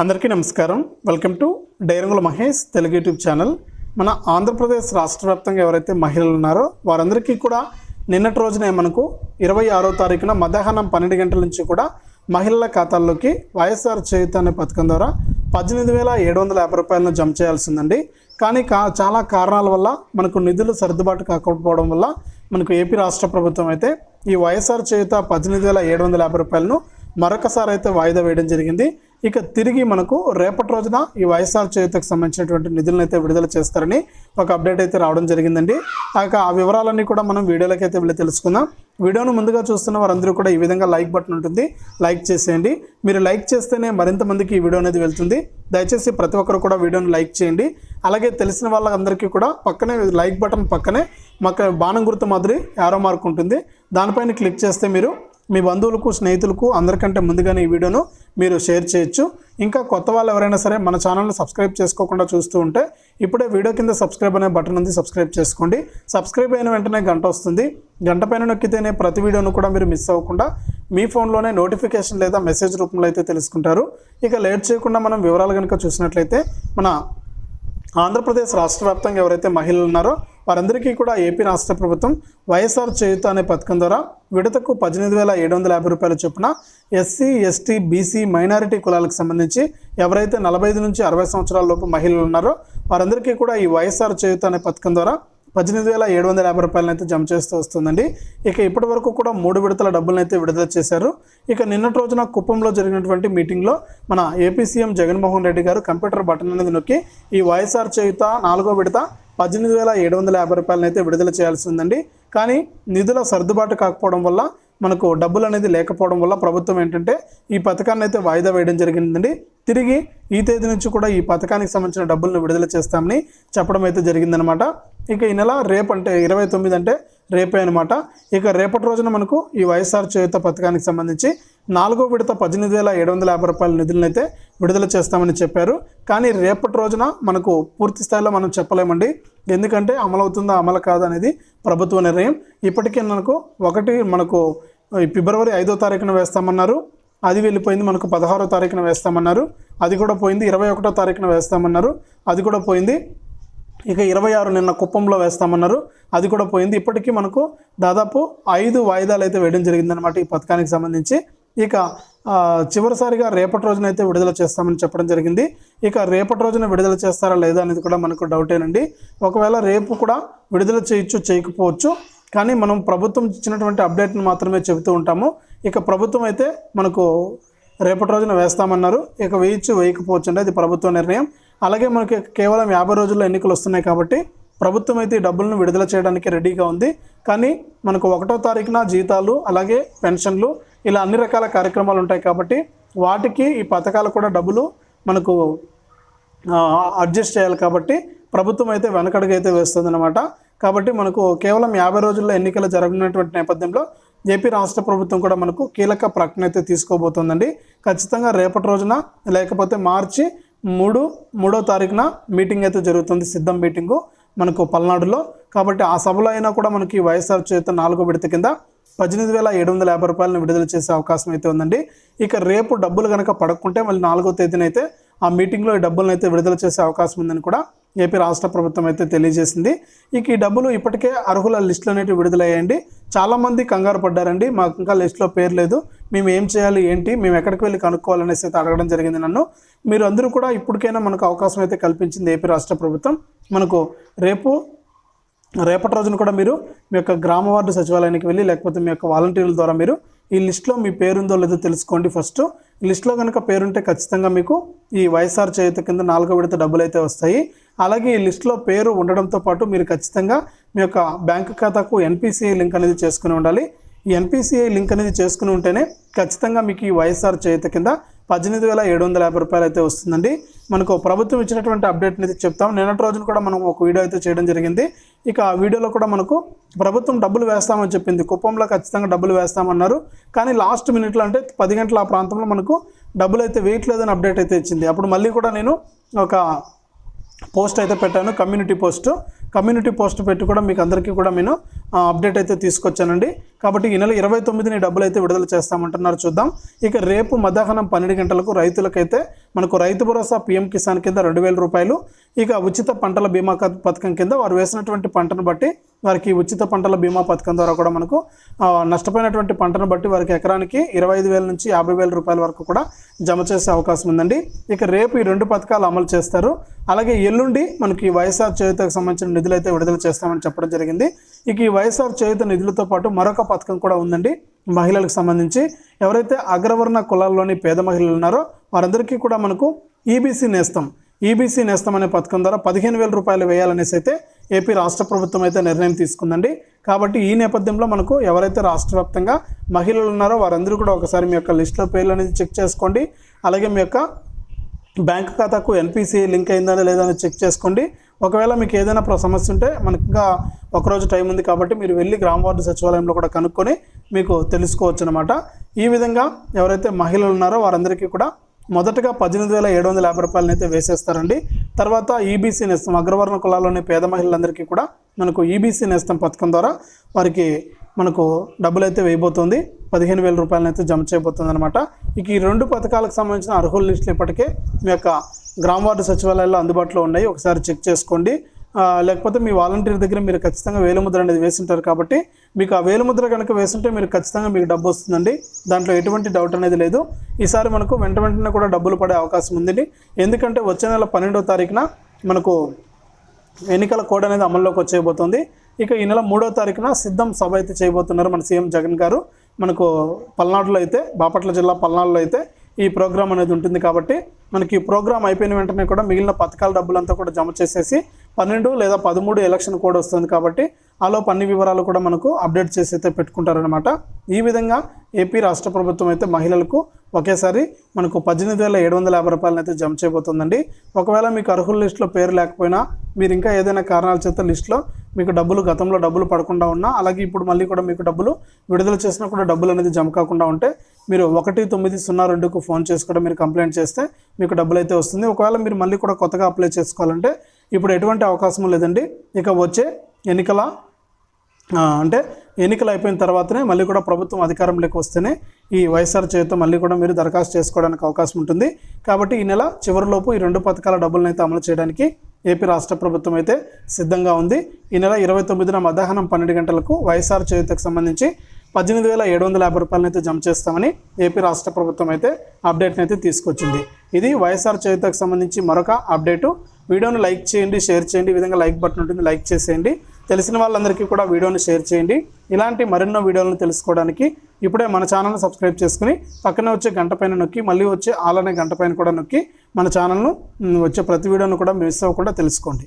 అందరికీ నమస్కారం. Welcome to డైరంగుల మహేష్ తెలుగు యూట్యూబ్ ఛానల్. మన ఆంధ్రప్రదేశ్ రాష్ట్ర వ్యాప్తంగా ఎవరైతే మహిళలు ఉన్నారో వారందరికీ కూడా నిన్నటి రోజునే మనకు ఇరవై ఆరో తారీఖున మధ్యాహ్నం పన్నెండు గంటల నుంచి కూడా మహిళల ఖాతాల్లోకి వైఎస్ఆర్ చేయుత అనే పథకం ద్వారా పద్దెనిమిది వేల ఏడు వందల యాభై రూపాయలను జమ చేయాల్సిందండి. కానీ కా చాలా కారణాల వల్ల మనకు నిధులు సర్దుబాటు కాకపోవడం వల్ల మనకు ఏపీ రాష్ట్ర ప్రభుత్వం అయితే ఈ వైఎస్ఆర్ చేయుత పద్దెనిమిది వేల ఏడు వందల యాభై రూపాయలను మరొకసారి అయితే వాయిదా వేయడం జరిగింది. ఇక తిరిగి మనకు రేపటి రోజున ఈ వైఎస్ఆర్ చేతికి సంబంధించినటువంటి నిధులను అయితే విడుదల చేస్తారని ఒక అప్డేట్ అయితే రావడం జరిగిందండి. ఆ యొక్క ఆ వివరాలన్నీ కూడా మనం వీడియోలోకి అయితే వెళ్ళి తెలుసుకుందాం. వీడియోను ముందుగా చూస్తున్న వారందరూ కూడా ఈ విధంగా లైక్ బటన్ ఉంటుంది. లైక్ చేసేయండి. మీరు లైక్ చేస్తేనే మరింత మందికి ఈ వీడియో అనేది వెళ్తుంది. దయచేసి ప్రతి ఒక్కరు కూడా వీడియోని లైక్ చేయండి. అలాగే తెలిసిన వాళ్ళందరికీ కూడా పక్కనే లైక్ బటన్ పక్కనే మాకు బాణం గుర్తు మాదిరి యారో మార్క్ ఉంటుంది. దానిపైన క్లిక్ చేస్తే మీరు మీ బంధువులకు స్నేహితులకు అందరికంటే ముందుగానే ఈ వీడియోను మీరు షేర్ చేయొచ్చు. ఇంకా కొత్త వాళ్ళు ఎవరైనా సరే మన ఛానల్ని సబ్స్క్రైబ్ చేసుకోకుండా చూస్తూ ఉంటే ఇప్పుడే వీడియో కింద సబ్స్క్రైబ్ అనే బటన్ ఉంది సబ్స్క్రైబ్ చేసుకోండి. సబ్స్క్రైబ్ అయిన వెంటనే గంట వస్తుంది. గంట పైన నొక్కితేనే ప్రతి వీడియోను కూడా మీరు మిస్ అవ్వకుండా మీ ఫోన్లోనే నోటిఫికేషన్ లేదా మెసేజ్ రూపంలో అయితే తెలుసుకుంటారు. ఇక లేట్ చేయకుండా మనం వివరాలు కనుక చూసినట్లయితే మన ఆంధ్రప్రదేశ్ రాష్ట్ర వ్యాప్తంగా ఎవరైతే మహిళలు ఉన్నారో వారందరికీ కూడా ఏపీ రాష్ట్ర ప్రభుత్వం వైఎస్ఆర్ చేయుత అనే పథకం ద్వారా విడతకు పద్దెనిమిది వేల ఏడు వందల యాభై రూపాయల చొప్పున ఎస్సీ ఎస్టీ బీసీ మైనారిటీ కులాలకు సంబంధించి ఎవరైతే నలభై ఐదు నుంచి అరవై సంవత్సరాల లోపు మహిళలు ఉన్నారో వారందరికీ కూడా ఈ వైఎస్ఆర్ చేయుత అనే పథకం ద్వారా పద్దెనిమిది వేల ఏడు వందల యాభై రూపాయలను అయితే జమ చేస్తూ వస్తుందండి. ఇక ఇప్పటి వరకు కూడా మూడు విడతల డబ్బులను అయితే విడుదల చేశారు. ఇక నిన్నటి రోజున కుప్పంలో జరిగినటువంటి మీటింగ్లో మన ఏపీ సీఎం జగన్మోహన్ రెడ్డి గారు కంప్యూటర్ బటన్ అనేది నొక్కి ఈ వైఎస్ఆర్ చేయుత నాలుగో విడత పద్దెనిమిది వేల ఏడు వందల యాభై రూపాయలను అయితే విడుదల చేయాల్సి ఉందండి. కానీ నిధుల సర్దుబాటు కాకపోవడం వల్ల మనకు డబ్బులు అనేది లేకపోవడం వల్ల ప్రభుత్వం ఏంటంటే ఈ పథకాన్ని అయితే వాయిదా వేయడం జరిగిందండి. తిరిగి ఈ తేదీ నుంచి కూడా ఈ పథకానికి సంబంధించిన డబ్బులను విడుదల చేస్తామని చెప్పడం అయితే జరిగిందనమాట. ఇక ఈ నెల రేపు అంటే ఇరవై తొమ్మిది అంటే రేపే అనమాట. ఇక రేపటి రోజున మనకు ఈ వైఎస్ఆర్ చేయుత పథకానికి సంబంధించి నాలుగో విడత పద్దెనిమిది వేల ఏడు వందల యాభై రూపాయల నిధులను అయితే విడుదల చేస్తామని చెప్పారు. కానీ రేపటి రోజున మనకు పూర్తి స్థాయిలో మనం చెప్పలేమండి. ఎందుకంటే అమలవుతుందా అమలు కాదా అనేది ప్రభుత్వ నిర్ణయం. ఇప్పటికే మనకు ఒకటి మనకు ఫిబ్రవరి ఐదో తారీఖున వేస్తామన్నారు. అది వెళ్ళిపోయింది మనకు పదహారో తారీఖున వేస్తామన్నారు. అది కూడా పోయింది ఇరవై ఒకటో తారీఖున వేస్తామన్నారు. అది కూడా పోయింది ఇక ఇరవై ఆరు నిన్న కుప్పంలో వేస్తామన్నారు. అది కూడా పోయింది. ఇప్పటికీ మనకు దాదాపు ఐదు వాయిదాలు అయితే వేయడం జరిగిందనమాట ఈ పథకానికి సంబంధించి. ఇక చివరిసారిగా రేపటి రోజున అయితే విడుదల చేస్తామని చెప్పడం జరిగింది. ఇక రేపటి రోజున విడుదల చేస్తారా లేదా అనేది కూడా మనకు డౌటేనండి. ఒకవేళ రేపు కూడా విడుదల చేయొచ్చు చేయకపోవచ్చు కానీ మనం ప్రభుత్వం ఇచ్చినటువంటి అప్డేట్ని మాత్రమే చెబుతూ ఉంటాము. ఇక ప్రభుత్వం అయితే మనకు రేపటి రోజున వేస్తామన్నారు. ఇక వేయచ్చు వేయకపోవచ్చు అంటే అది ప్రభుత్వ నిర్ణయం. అలాగే మనకి కేవలం యాభై రోజుల్లో ఎన్నికలు వస్తున్నాయి కాబట్టి ప్రభుత్వం అయితే ఈ డబ్బులను విడుదల చేయడానికి రెడీగా ఉంది. కానీ మనకు ఒకటో తారీఖున జీతాలు అలాగే పెన్షన్లు ఇలా అన్ని రకాల కార్యక్రమాలు ఉంటాయి కాబట్టి వాటికి ఈ పథకాలు కూడా డబ్బులు మనకు అడ్జస్ట్ చేయాలి కాబట్టి ప్రభుత్వం అయితే వెనకడుగైతే వేస్తుంది వేస్తుందన్నమాట. కాబట్టి మనకు కేవలం యాభై రోజుల్లో ఎన్నికలు జరగనున్నటువంటి నేపథ్యంలో ఏపీ రాష్ట్ర ప్రభుత్వం కూడా మనకు కీలక ప్రకటన అయితే తీసుకోబోతోందండి. ఖచ్చితంగా రేపటి రోజున లేకపోతే మార్చి మూడు మూడో తారీఖున మీటింగ్ అయితే జరుగుతుంది సిద్ధం మీటింగు మనకు పల్నాడులో. కాబట్టి ఆ సభలో అయినా కూడా మనకి వైఎస్ఆర్ చేత నాలుగో విడత కింద పద్దెనిమిది వేల ఏడు వందల యాభై రూపాయలను విడుదల చేసే అవకాశం అయితే ఉందండి. ఇక రేపు డబ్బులు కనుక పడకుంటే మళ్ళీ నాలుగో తేదీన అయితే ఆ మీటింగ్లో ఈ డబ్బులను అయితే విడుదల చేసే అవకాశం ఉందని కూడా ఏపీ రాష్ట్ర ప్రభుత్వం అయితే తెలియజేసింది. ఇక ఈ డబ్బులు ఇప్పటికే అర్హుల లిస్టులు అనేవి విడుదలయ్యాయండి. చాలామంది కంగారు పడ్డారండి. మాకు ఇంకా లిస్టులో పేరు లేదు. మేము ఏం చేయాలి ఏంటి మేము ఎక్కడికి వెళ్ళి కనుక్కోవాలనేసి అయితే అడగడం జరిగింది నన్ను. మీరు అందరూ కూడా ఇప్పటికైనా మనకు అవకాశం అయితే కల్పించింది ఏపీ రాష్ట్ర ప్రభుత్వం. మనకు రేపు రేపటి రోజున కూడా మీరు మీ యొక్క గ్రామ వార్డు సచివాలయానికి వెళ్ళి లేకపోతే మీ యొక్క వాలంటీర్ల ద్వారా మీరు ఈ లిస్ట్లో మీ పేరుందో లేదో తెలుసుకోండి ఫస్ట్. లిస్ట్లో కనుక పేరుంటే ఖచ్చితంగా మీకు ఈ వైఎస్ఆర్ చేయుత కింద నాలుగో విడత డబ్బులు అయితే వస్తాయి. అలాగే ఈ లిస్ట్లో పేరు ఉండడంతో పాటు మీరు ఖచ్చితంగా మీ యొక్క బ్యాంక్ ఖాతాకు ఎన్పిసిఐ లింక్ అనేది చేసుకుని ఉండాలి. ఈ ఎన్పిసిఐ లింక్ అనేది చేసుకుని ఉంటేనే ఖచ్చితంగా మీకు ఈ వైఎస్ఆర్ చేయుత కింద పద్దెనిమిది వేల ఏడు వందల యాభై రూపాయలు అయితే వస్తుందండి. మనకు ప్రభుత్వం ఇచ్చినటువంటి అప్డేట్ని అయితే చెప్తాం. నిన్నటి రోజున కూడా మనం ఒక వీడియో అయితే చేయడం జరిగింది. ఇక ఆ వీడియోలో కూడా మనకు ప్రభుత్వం డబ్బులు వేస్తామని చెప్పింది. కుప్పంలో ఖచ్చితంగా డబ్బులు వేస్తామన్నారు. కానీ లాస్ట్ మినిట్లో అంటే పది గంటల ఆ ప్రాంతంలో మనకు డబ్బులు అయితే వేయట్లేదని అప్డేట్ అయితే ఇచ్చింది. అప్పుడు మళ్ళీ కూడా నేను ఒక పోస్ట్ అయితే పెట్టాను. Community post. కమ్యూనిటీ పోస్ట్ పెట్టి కూడా మీకు అందరికీ కూడా నేను అప్డేట్ అయితే తీసుకొచ్చానండి. కాబట్టి ఈ నెల ఇరవై తొమ్మిదిని డబ్బులు అయితే విడుదల చేస్తామంటున్నారు చూద్దాం. ఇక రేపు మధ్యాహ్నం పన్నెండు గంటలకు రైతులకైతే మనకు రైతు భరోసా పీఎం కిసాన్ కింద రెండు వేల రూపాయలు ఇక ఉచిత పంటల బీమా పథకం కింద వారు వేసినటువంటి పంటను బట్టి వారికి ఉచిత పంటల బీమా పథకం ద్వారా కూడా మనకు నష్టపోయినటువంటి పంటను బట్టి వారికి ఎకరానికి ఇరవై ఐదు వేల నుంచి యాభై వేల రూపాయల వరకు కూడా జమ చేసే అవకాశం ఉందండి. ఇక రేపు ఈ రెండు పథకాలు అమలు చేస్తారు. అలాగే ఎల్లుండి మనకి వైఎస్ఆర్ చేయుతకు సంబంధించిన నిధులు అయితే విడుదల చేస్తామని చెప్పడం జరిగింది. ఇక ఈ వైఎస్ఆర్ చేయుత నిధులతో పాటు మరొక పథకం కూడా ఉందండి. మహిళలకు సంబంధించి ఎవరైతే అగ్రవర్ణ కులాల్లోని పేద మహిళలు ఉన్నారో వారందరికీ కూడా మనకు ఈబీసీ నేస్తం ఈబీసీ నేస్తం అనే పథకం ద్వారా పదిహేను వేల రూపాయలు వేయాలనేసి అయితే ఏపీ రాష్ట్ర ప్రభుత్వం అయితే నిర్ణయం తీసుకుందండి. కాబట్టి ఈ నేపథ్యంలో మనకు ఎవరైతే రాష్ట్ర వ్యాప్తంగా మహిళలు ఉన్నారో వారందరూ కూడా ఒకసారి మీ యొక్క లిస్టులో పేర్లు అనేది చెక్ చేసుకోండి. అలాగే మీ యొక్క బ్యాంక్ ఖాతాకు ఎన్పిసిఐ లింక్ అయిందా లేదా అని చెక్ చేసుకోండి. ఒకవేళ మీకు ఏదైనా ప్ర- సమస్య ఉంటే మనకు ఇంకా ఒకరోజు టైం ఉంది కాబట్టి మీరు వెళ్ళి గ్రామ వార్డు సచివాలయంలో కూడా కనుక్కొని మీకు తెలుసుకోవచ్చు అనమాట ఈ విధంగా ఎవరైతే మహిళలు ఉన్నారో వారందరికీ కూడా మొదటగా పద్దెనిమిది వేల ఏడు వందల యాభై రూపాయలనైతే అయితే వేసేస్తారండి. తర్వాత ఈబీసీ నేస్తం అగ్రవర్ణ కులాల్లోని పేద మహిళలందరికీ కూడా మనకు ఈబీసీ నేస్తం పథకం ద్వారా వారికి మనకు డబ్బులు అయితే వేయబోతుంది. పదిహేను వేల రూపాయలను అయితే జమ చేయబోతుంది అనమాట ఇక ఈ రెండు పథకాలకు సంబంధించిన అర్హుల లిస్టులు ఇప్పటికే మీ యొక్క గ్రామ వార్డు సచివాలయాల్లో అందుబాటులో ఉన్నాయి. ఒకసారి చెక్ చేసుకోండి. లేకపోతే మీ వాలంటీర్ దగ్గర మీరు ఖచ్చితంగా వేలుముద్ర అనేది వేసింటారు కాబట్టి మీకు ఆ వేలుముద్ర కనుక వేస్తుంటే మీరు ఖచ్చితంగా మీకు డబ్బు వస్తుందండి. దాంట్లో ఎటువంటి డౌట్ అనేది లేదు. ఈసారి మనకు వెంట వెంటనే కూడా డబ్బులు పడే అవకాశం ఉందండి. ఎందుకంటే వచ్చే నెల పన్నెండో తారీఖున మనకు ఎన్నికల కోడ్ అనేది అమల్లోకి వచ్చేయబోతుంది. ఇక ఈ నెల మూడో తారీఖున సిద్ధం సభ అయితే చేయబోతున్నారు మన సీఎం జగన్ గారు. మనకు పల్నాడులో అయితే బాపట్ల జిల్లా పల్నాడులో అయితే ఈ ప్రోగ్రామ్ అనేది ఉంటుంది కాబట్టి మనకి ఈ ప్రోగ్రామ్ అయిపోయిన వెంటనే కూడా మిగిలిన పథకాల డబ్బులంతా కూడా జమ చేసేసి పన్నెండు లేదా పదమూడు ఎలక్షన్ కోడ్ వస్తుంది కాబట్టి ఆలోపు అన్ని వివరాలు కూడా మనకు అప్డేట్ చేసి అయితే పెట్టుకుంటారనమాట ఈ విధంగా ఏపీ రాష్ట్ర ప్రభుత్వం అయితే మహిళలకు ఒకేసారి మనకు పద్దెనిమిది వేల ఏడు వందల యాభై రూపాయలను అయితే జమ చేయబోతుందండి. ఒకవేళ మీకు అర్హుల లిస్టులో పేరు లేకపోయినా మీరు ఇంకా ఏదైనా కారణాల చేత లిస్టులో మీకు డబ్బులు గతంలో డబ్బులు పడకుండా ఉన్నా అలాగే ఇప్పుడు మళ్ళీ కూడా మీకు డబ్బులు విడుదల చేసినా కూడా డబ్బులు అనేది జమ కాకుండా ఉంటే మీరు ఒకటి తొమ్మిది సున్నా రెండుకు ఫోన్ చేసి కూడా మీరు కంప్లైంట్ చేస్తే మీకు డబ్బులు అయితే వస్తుంది. ఒకవేళ మీరు మళ్ళీ కూడా కొత్తగా అప్లై చేసుకోవాలంటే ఇప్పుడు ఎటువంటి అవకాశం లేదండి. ఇక వచ్చే ఎన్నికల అంటే ఎన్నికలు అయిపోయిన తర్వాతనే మళ్ళీ కూడా ప్రభుత్వం అధికారంలోకి వస్తేనే ఈ వైఎస్ఆర్ చేతితో మళ్ళీ కూడా మీరు దరఖాస్తు చేసుకోవడానికి అవకాశం ఉంటుంది. కాబట్టి ఈ నెల చివరిలోపు ఈ రెండు పథకాల డబ్బులను అయితే అమలు చేయడానికి ఏపీ రాష్ట్ర ప్రభుత్వం అయితే సిద్ధంగా ఉంది. ఈ నెల ఇరవై తొమ్మిదిన మధ్యాహ్నం పన్నెండు గంటలకు వైఎస్ఆర్ చేయుతకు సంబంధించి పద్దెనిమిది వేల ఏడు వందల యాభై రూపాయలను అయితే జమ చేస్తామని ఏపీ రాష్ట్ర ప్రభుత్వం అయితే అప్డేట్ని అయితే తీసుకొచ్చింది. ఇది వైఎస్ఆర్ చేతికి సంబంధించి మరొక అప్డేటు. వీడియోను లైక్ చేయండి షేర్ చేయండి. ఈ విధంగా లైక్ బటన్ ఉంటుంది లైక్ చేసేయండి. తెలిసిన వాళ్ళందరికీ కూడా వీడియోని షేర్ చేయండి. ఇలాంటి మరెన్నో వీడియోలను తెలుసుకోవడానికి ఇప్పుడే మన ఛానల్ని సబ్స్క్రైబ్ చేసుకుని పక్కనే వచ్చే గంట పైన నొక్కి మళ్ళీ వచ్చే ఆలనే గంట పైన కూడా నొక్కి మన ఛానల్ను వచ్చే ప్రతి వీడియోను కూడా మిస్ అవ్వకుండా తెలుసుకోండి.